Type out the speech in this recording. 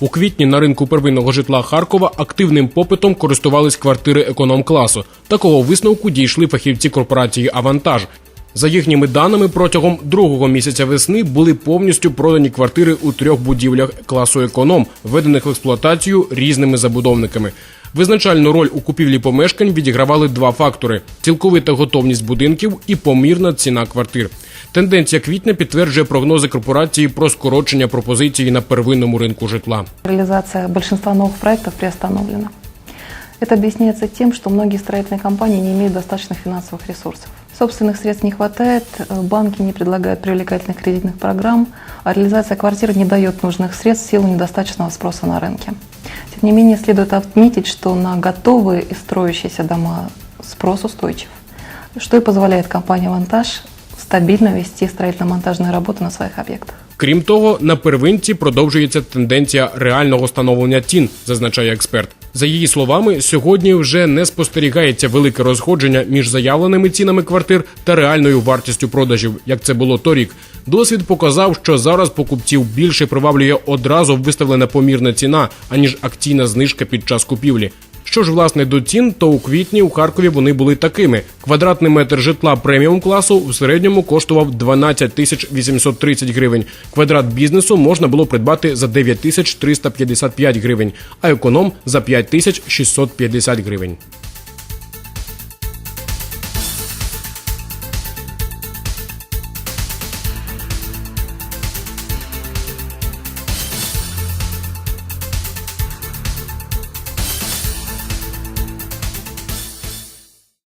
У квітні на ринку первинного житла Харкова активним попитом користувались квартири економ-класу. Такого висновку дійшли фахівці корпорації Авантаж. За їхніми даними, протягом другого місяця весни були повністю продані квартири у трьох будівлях класу економ, введених в експлуатацію різними забудовниками. Визначальну роль у купівлі помешкань відігравали два фактори: цілковита готовність будинків і помірна ціна квартир. Тенденція квітня підтверджує прогнози корпорації про скорочення пропозиції на первинному ринку житла. Реализация большинства новых проектов приостановлена. Это объясняется тем, что многие строительные компании не имеют достаточных финансовых ресурсов. Собственных средств не хватает, э, банки не предлагают привлекательных кредитных программ, а реализация квартир не дает нужных средств в силу недостаточного спроса на рынке. Тем не менее, следует отметить, что на готовые и строящиеся дома спрос устойчив, что и позволяет компании «Вантаж» стабильно вести строительно-монтажные работы на своих объектах. Крім того, на первинці продовжується тенденція реального становлення цін, зазначає експерт. За її словами, сьогодні вже не спостерігається велике розходження між заявленими цінами квартир та реальною вартістю продажів, як це було торік. Досвід показав, що зараз покупців більше приваблює одразу виставлена помірна ціна, аніж акційна знижка під час купівлі. Що ж власне до цін, то у квітні у Харкові вони були такими: квадратний метр житла преміум класу в середньому коштував 12 тисяч 830 гривень. Квадрат бізнесу можна було придбати за 9 тисяч 355 гривень, а економ за 5 тисяч 650 гривень.